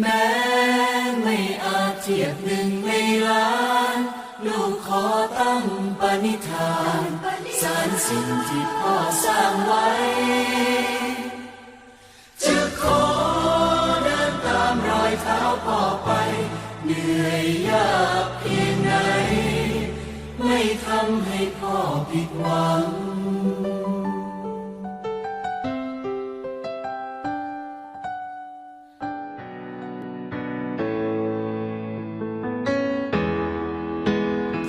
แม้ไม่อาจเทียบหนึ่งในล้าน ลูกขอตั้งปณิธานสารสิ่งที่พ่อสร้างไว้ จะขอเดินตามรอยเท้าพ่อไป เหนื่อยยากเพียงไหน ไม่ทำให้พ่อผิดหวัง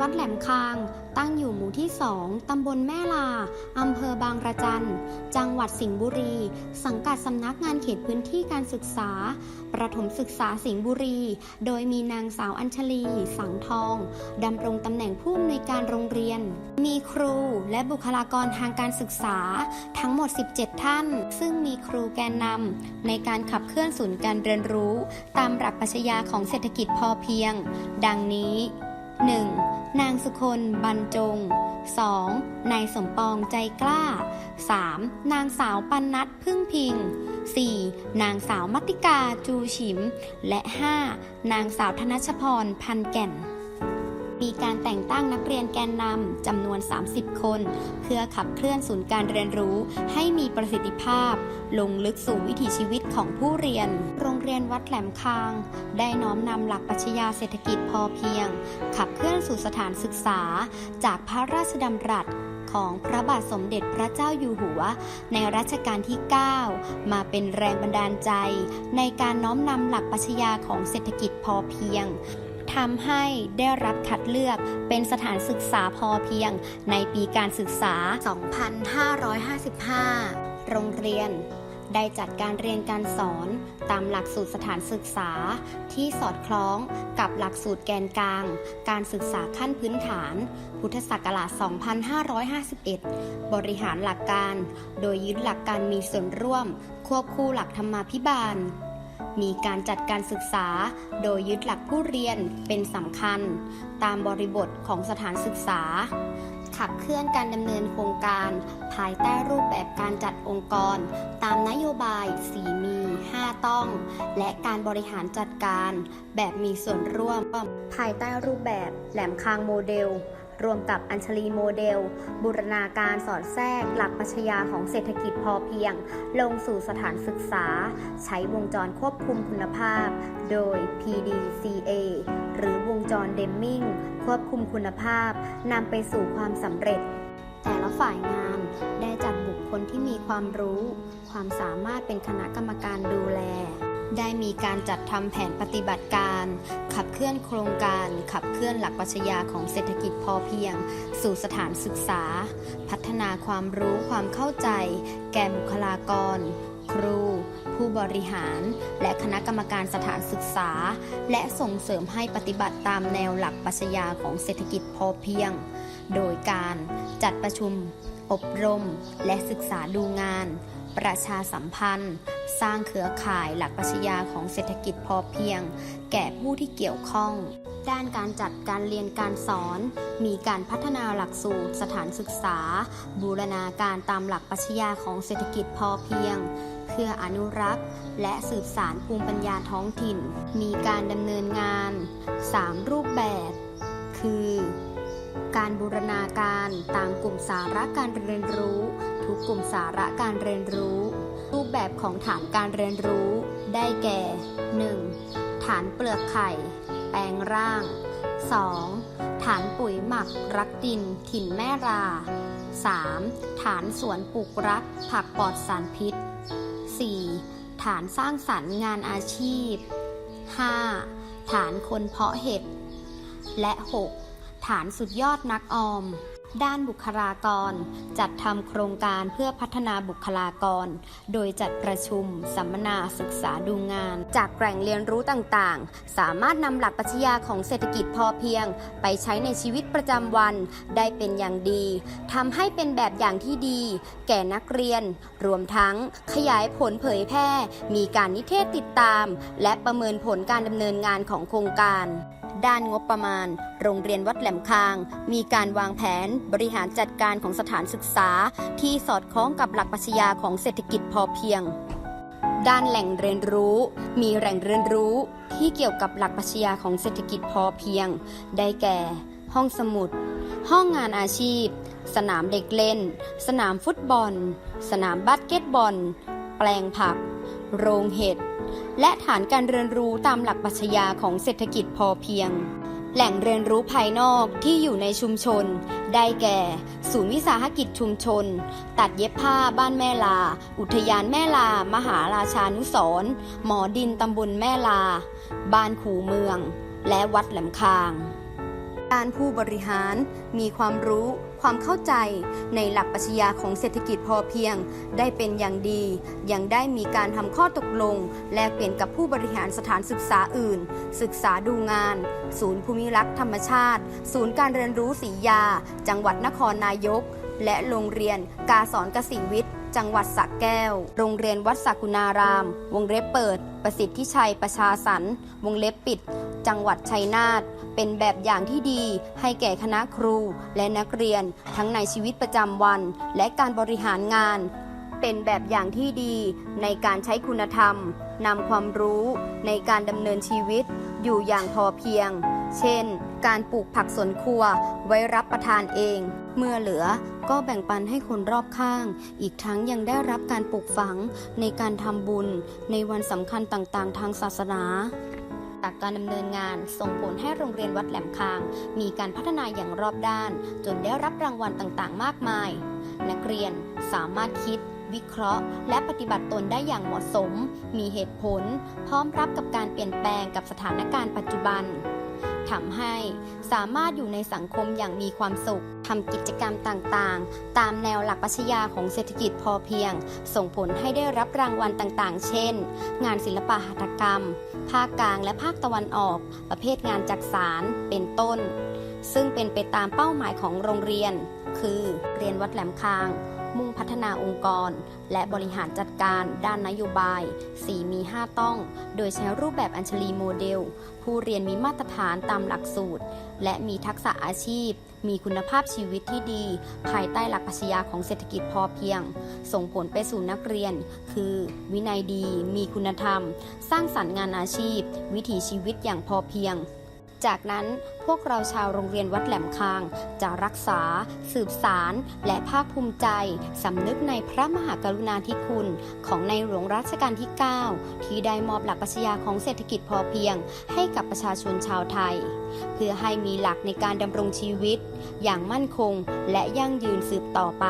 วัดแหลมคาง ตั้งอยู่หมู่ที่2ตำบลแม่ลา อำเภอบางระจัน จังหวัดสิงห์บุรี สังกัดสำนักงานเขตพื้นที่การศึกษา ประถมศึกษาสิงห์บุรี โดยมีนางสาวอัญชลี สังทองดำรงตำแหน่งผู้อำนวยการโรงเรียน มีครูและบุคลากรทางการศึกษา ทั้งหมด 17 ท่าน ซึ่งมีครูแกนนำในการขับเคลื่อนศูนย์การเรียนรู้ ตามหลักปรัชญาของเศรษฐกิจพอเพียง ดังนี้ 1. นางสุคนบรรจง 2. นายสมปองใจกล้า 3. นางสาวปันนัทพึ่งพิง 4. นางสาวมัตติกาจูฉิม และ 5. นางสาวธนชพรพันแก่น มีการแต่งตั้งนักเรียนแกนนำจำนวน 30 คน เพื่อขับเคลื่อนศูนย์การเรียนรู้ ให้มีประสิทธิภาพ ลงลึกสู่วิถีชีวิตของผู้เรียน โรงเรียนวัดแหลมคาง ได้น้อมนำหลักปรัชญาเศรษฐกิจพอเพียง ขับเคลื่อนสู่สถานศึกษา จากพระราชดำรัสของพระบาทสมเด็จพระเจ้าอยู่หัว ในรัชกาลที่ 9 มาเป็นแรงบันดาลใจ ในการน้อมนำหลักปรัชญาของเศรษฐกิจพอเพียง ทำให้ได้รับคัดเลือกเป็นสถานศึกษาพอเพียงในปีการศึกษา 2555 โรงเรียนได้จัดการเรียนการสอนตามหลักสูตรสถานศึกษาที่สอดคล้องกับหลักสูตรแกนกลาง การศึกษาขั้นพื้นฐาน พุทธศักราช 2551 บริหารหลักการ โดยยึดหลักการมีส่วนร่วม ควบคู่หลักธรรมาภิบาล มีการจัดการศึกษาโดยยึดหลักผู้เรียนเป็นสำคัญ ตามบริบทของสถานศึกษา ขับเคลื่อนการดำเนินโครงการ ภายใต้รูปแบบการจัดองค์กร ตามนโยบาย4มี 5 ต้อง และการบริหารจัดการแบบมีส่วนร่วม ภายใต้รูปแบบแหลมคางโมเดล รวมกับอัญชลีโมเดล บูรณาการสอดแทรก หลักปรัชญาของเศรษฐกิจพอเพียง ลงสู่สถานศึกษา ใช้วงจรควบคุมคุณภาพ โดย PDCA หรือวงจรเดมมิงควบคุมคุณภาพนำไปสู่ความสำเร็จ แต่ละฝ่ายงานได้จัดบุคคลที่มีความรู้ ความสามารถเป็นคณะกรรมการดูแล ได้มีการจัดทำแผนปฏิบัติการ ขับเคลื่อนโครงการ ขับเคลื่อนหลักปรัชญาของเศรษฐกิจพอเพียง สู่สถานศึกษา พัฒนาความรู้ความเข้าใจ แก่บุคลากร ครู ผู้บริหาร และคณะกรรมการสถานศึกษา และส่งเสริมให้ปฏิบัติตามแนวหลักปรัชญาของเศรษฐกิจพอเพียง โดยการจัดประชุม อบรม และศึกษาดูงาน ประชาสัมพันธ์ สร้างเครือข่ายหลักปรัชญาของเศรษฐกิจพอเพียง แก่ผู้ที่เกี่ยวข้อง ด้านการจัดการเรียนการสอน มีการพัฒนาหลักสูตร สถานศึกษา บูรณาการตามหลักปรัชญาของเศรษฐกิจพอเพียงเพื่ออนุรักษ์ และสืบสารภูมิปัญญาท้องถิ่น มีการดำเนินงาน 3 รูปแบบ คือ การบูรณาการตามกลุ่มสาระการเรียนรู้ ทุกกลุ่มสาระการเรียนรู้ รูปแบบของฐานการเรียนรู้ ได้แก่ 1. ฐานเปลือกไข่ แปลงร่าง 2. ฐานปุ๋ยหมักรักดิน ถิ่นแม่รา 3. ฐานสวนปลูกรัก ผักปลอดสารพิษ 4. ฐานสร้างสรรค์งานอาชีพ 5. ฐานคนเพาะเห็ด และ 6. ฐานสุดยอดนักออม ด้านบุคลากร จัดทำโครงการเพื่อพัฒนาบุคลากร โดยจัดประชุม สัมมนาศึกษาดูงาน จากแหล่งเรียนรู้ต่างๆ สามารถนำหลักปรัชญาของเศรษฐกิจพอเพียง ไปใช้ในชีวิตประจำวันได้เป็นอย่างดีทำให้เป็นแบบอย่างที่ดี แก่นักเรียน รวมทั้งขยายผลเผยแพร่ มีการนิเทศติดตาม และประเมินผลการดำเนินงานของโครงการ ด้านงบประมาณ โรงเรียนวัดแหลมคาง มีการวางแผนบริหารจัดการของสถานศึกษา ที่สอดคล้องกับหลักปรัชญาของเศรษฐกิจพอเพียง ด้านแหล่งเรียนรู้ มีแหล่งเรียนรู้ที่เกี่ยวกับหลักปรัชญาของเศรษฐกิจพอเพียง ได้แก่ ห้องสมุด ห้องงานอาชีพ สนามเด็กเล่น สนามฟุตบอล สนามบาสเกตบอล แปลงผัก โรงเห็ด และฐานการเรียนรู้ตามหลักปรัชญาของเศรษฐกิจพอเพียง แหล่งเรียนรู้ภายนอกที่อยู่ในชุมชน ได้แก่ ศูนย์วิสาหกิจชุมชน ตัดเย็บผ้าบ้านแม่ลา อุทยานแม่ลา มหาราชานุสรณ์หมอดินตำบลแม่ลา บ้านขูเมือง และวัดแหลมคาง การผู้บริหาร มีความรู้ ความเข้าใจ ในหลักปรัชญาของเศรษฐกิจพอเพียง ได้เป็นอย่างดี ยังได้มีการทำข้อตกลง แลกเปลี่ยนกับผู้บริหารสถานศึกษาอื่น ศึกษาดูงาน ศูนย์ภูมิรักษ์ธรรมชาติ ศูนย์การเรียนรู้ศรียา จังหวัดนครนายก และโรงเรียนกาสอนกสิวิทย์ จังหวัดสระแก้ว โรงเรียนวัดสักุณาราม วงเล็บเปิด ประสิทธิชัยประชาสรรวงเล็บปิด จังหวัดชัยนาท เป็นแบบอย่างที่ดีให้แก่คณะครูและนักเรียนทั้งในชีวิตประจำวัน และการบริหารงาน เป็นแบบอย่างที่ดีในการใช้คุณธรรมนำความรู้ในการดำเนินชีวิต อยู่อย่างพอเพียง เช่น การปลูกผักสวนครัวไว้รับประทานเอง เมื่อเหลือก็แบ่งปันให้คนรอบข้าง อีกทั้งยังได้รับการปลูกฝังในการทำบุญในวันสำคัญต่างๆ ทางศาสนาจากการดำเนินงานส่งผลให้โรงเรียนวัดแหลมคาง มีการพัฒนาอย่างรอบด้าน จนได้รับรางวัลต่างๆ มากมาย นักเรียนสามารถคิด วิเคราะห์ และปฏิบัติตนได้อย่างเหมาะสม มีเหตุผล พร้อมรับกับการเปลี่ยนแปลงกับสถานการณ์ปัจจุบันทำให้สามารถอยู่ในสังคมอย่างมีความสุขทำกิจกรรมต่างๆ ตามแนวหลักปรัชญาของเศรษฐกิจพอเพียง ส่งผลให้ได้รับรางวัลต่างๆ เช่น งานศิลปะหัตถกรรม ภาคกลางและภาคตะวันออก ประเภทงานจักสาร เป็นต้น ซึ่งเป็นไปตามเป้าหมายของโรงเรียน คือเรียนวัดแหลมคาง มุ่งพัฒนาองค์กร และบริหารจัดการด้านนโยบาย 4 มี 5 ต้อง โดยใช้รูปแบบอัญชลีโมเดล ผู้เรียนมีมาตรฐานตามหลักสูตร และมีทักษะอาชีพ มีคุณภาพชีวิตที่ดี ภายใต้หลักปรัชญาของเศรษฐกิจพอเพียง ส่งผลไปสู่นักเรียน คือ วินัยดี มีคุณธรรม สร้างสรรค์งานอาชีพ วิถีชีวิตอย่างพอเพียง จากนั้นพวกเราชาวโรงเรียนวัดแหลมคาง จะรักษา สืบสาร และภาคภูมิใจ สำนึกในพระมหากรุณาธิคุณ ของในหลวงรัชกาลที่ 9 ที่ได้มอบหลักปรัชญาของเศรษฐกิจพอเพียง ให้กับประชาชนชาวไทย เพื่อให้มีหลักในการดำรงชีวิต อย่างมั่นคงและยั่งยืนสืบต่อไป